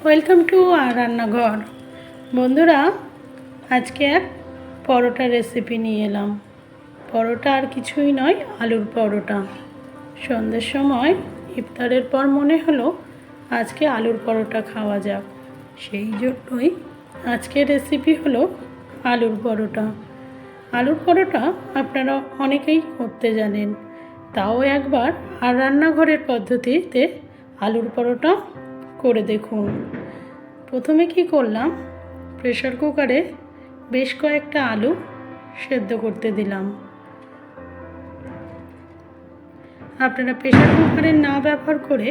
Welcome to আর রান্নাঘর। বন্ধুরা, আজকে এক পরোটা রেসিপি নিয়ে এলাম। পরোটা আর কিছুই নয়, আলুর পরোটা। সন্ধ্যের সময় ইফতারের পর মনে হলো আজকে আলুর পরোটা খাওয়া যাক। সেই জন্যই আজকের রেসিপি হলো আলুর পরোটা। আলুর পরোটা আপনারা অনেকেই করতে জানেন। তাও একবার আর রান্নাঘরের পদ্ধতিতে আলুর পরোটা করে দেখুন। প্রথমে কি করলাম? প্রেশার কুকারে বেশ কয়েকটা আলু সেদ্ধ করতে দিলাম। আপনারা প্রেশার কুকারে না ব্যবহার করে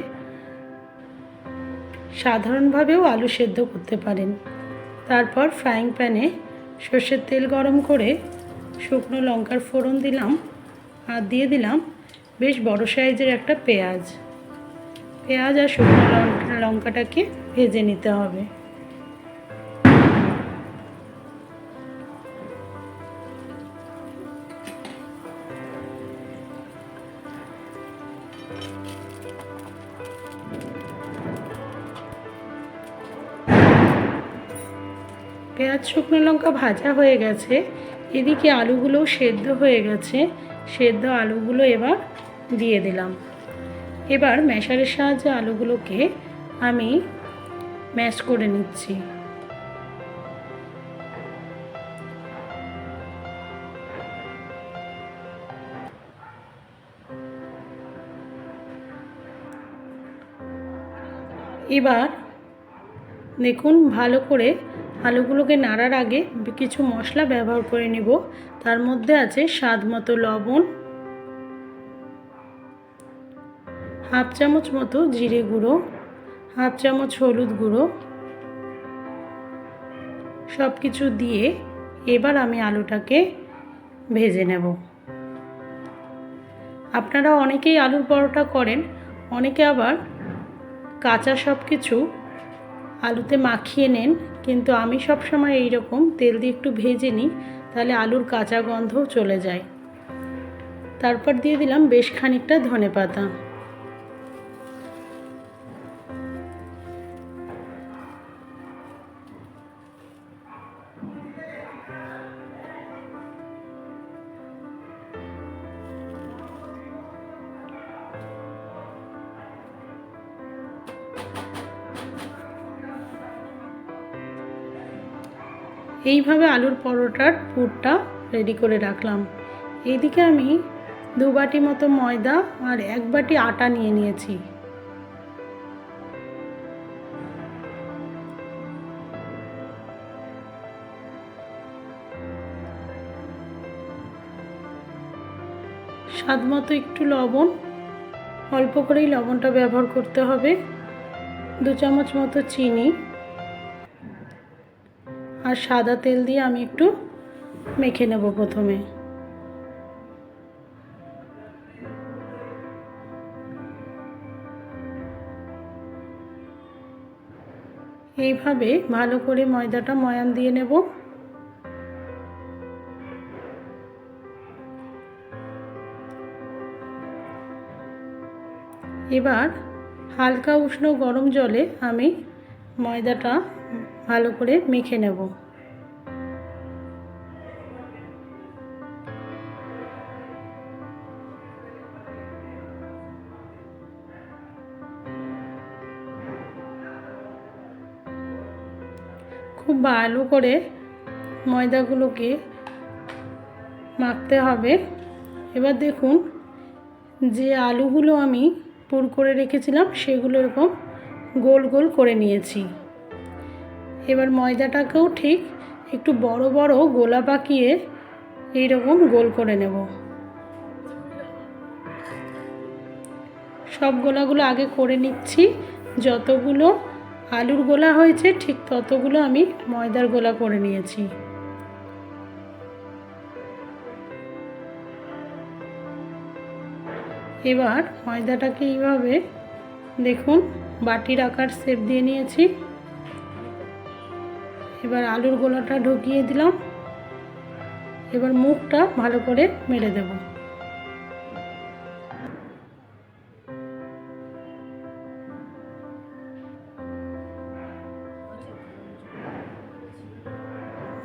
সাধারণভাবেও আলু সেদ্ধ করতে পারেন। তারপর ফ্রাইং প্যানে সর্ষের তেল গরম করে শুকনো লঙ্কার ফোড়ন দিলাম আর দিয়ে দিলাম বেশ বড় সাইজের একটা পেঁয়াজ। পেঁয়াজ আর শুকনো লঙ্কা লঙ্কাটাকে ভেজে নিতে হবে। পেঁয়াজ, শুকনো লঙ্কা ভাজা হয়ে গেছে। এদিকে আলুগুলোও সেদ্ধ হয়ে গেছে। সেদ্ধ আলুগুলো এবার দিয়ে দিলাম। এবার ম্যাশারের সাহায্যে আলুগুলোকে আমি ম্যাশ করে নিচ্ছি। এবার দেখুন ভালো করে আলুগুলোকে নাড়ার আগে কিছু মশলা ব্যবহার করে নেব। তার মধ্যে আছে স্বাদ মতো লবণ, হাফ চামচ মতো জিরে গুঁড়ো হাফ চামচ হলুদ গুঁড়ো। সব কিছু দিয়ে এবার আমি আলুটাকে ভেজে নেব। আপনারা অনেকেই আলুর পরোটা করেন, অনেকে আবার কাঁচা সব কিছু আলুতে মাখিয়ে নেন, কিন্তু আমি সব সময় এই রকম তেল দিয়ে একটু ভেজে নিই, তাহলে আলুর কাঁচা গন্ধও চলে যায়। তারপর দিয়ে দিলাম বেশ খানিকটা ধনে পাতা এইভাবে আলুর পরোটার পুরটা রেডি করে রাখলাম। এইদিকে আমি দু বাটি মতো ময়দা আর এক বাটি আটা নিয়ে নিয়েছি। স্বাদ মতো একটু লবণ, অল্প করেই লবণটা ব্যবহার করতে হবে। দু চামচ মতো চিনি আর সাদা তেল দিয়ে আমি একটু মেখে নেব প্রথমে। এইভাবে ভালো করে ময়দাটা ময়ান দিয়ে নেব। এবার হালকা উষ্ণ গরম জলে আমি ময়দাটা ভালো করে মেখে নেব। খুব ভালো করে ময়দাগুলোকে মাখতে হবে। এবার দেখুন, যে আলুগুলো আমি পুর করে রেখেছিলাম, সেগুলো এরকম গোল গোল করে নিয়েছি। এবার ময়দাটাকেও ঠিক একটু বড় বড় গোলা পাকিয়ে এইরকম গোল করে নেব। সব গোলাগুলো আগে করে নিচ্ছি। যতগুলো আলুর গোলা হয়েছে, ঠিক ততগুলো আমি ময়দার গোলা করে নিয়েছি। এবার ময়দাটাকে এইভাবে দেখুন, বাটির আকার সেপ দিয়ে নিয়েছি। এবার আলুর গোলাটা ঢুকিয়ে দিলাম। এবার মুখটা ভালো করে মেরে দেব।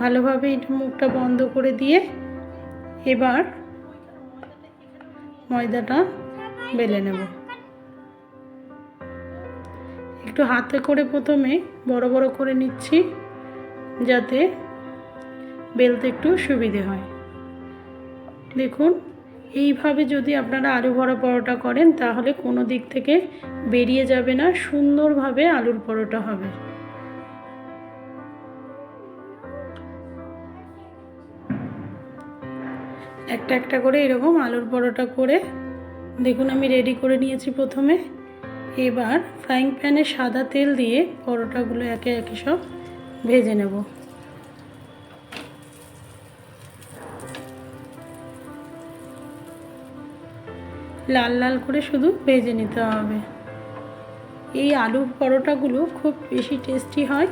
ভালোভাবে মুখটা বন্ধ করে দিয়ে এবার ময়দাটা বেলে নেব। একটু হাতে করে প্রথমে বড় বড় করে নিচ্ছি। যাতে বেলতে একটু সুবিধে হয়। দেখুন, এইভাবে যদি আপনারা আলু ভরা পরোটা করেন, তাহলে কোনো দিক থেকে বেরিয়ে যাবে না, সুন্দরভাবে আলুর পরোটা হবে। একটা একটা করে এরকম আলুর পরোটা করে, দেখুন আমি রেডি করে নিয়েছি প্রথমে। এবার ফ্রাইং প্যানে সাদা তেল দিয়ে পরোটাগুলো একে একে সব ভেজে নেব। লাল লাল করে শুধু ভেজে নিতে হবে। এই আলুর পরোটাগুলো খুব বেশি টেস্টি হয়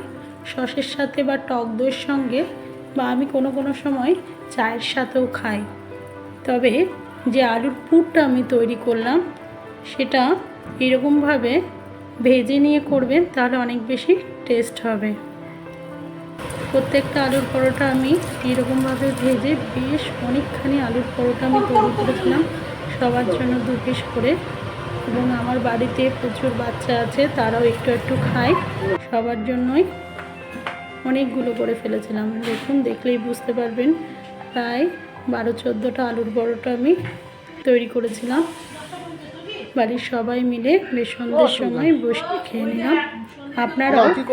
সসের সাথে বা টক দইয়ের সঙ্গে বা আমি কোনো কোনো সময় চায়ের সাথেও খাই। তবে যে আলুর পুরটা আমি তৈরি করলাম, সেটা এরকমভাবে ভেজে নিয়ে করবেন, তাহলে অনেক বেশি টেস্ট হবে। প্রত্যেকটা আলুর পরোটা আমি এরকমভাবে ভেজে বেশ অনেকখানি আলুর পরোটা আমি তৈরি করেছিলাম। সবার জন্য দু পিস করে। এবং আমার বাড়িতে প্রচুর বাচ্চা আছে তারাও একটু একটু খায়। সবার জন্যই অনেকগুলো করে ফেলেছিলাম। দেখুন দেখলেই বুঝতে পারবেন। প্রায় বারো চোদ্দোটা আলুর পরোটা আমি তৈরি করেছিলাম। বাড়ির সবাই মিলে বেশ সন্ধ্যের সময় বসে খেয়ে নিলাম। আপনারাও?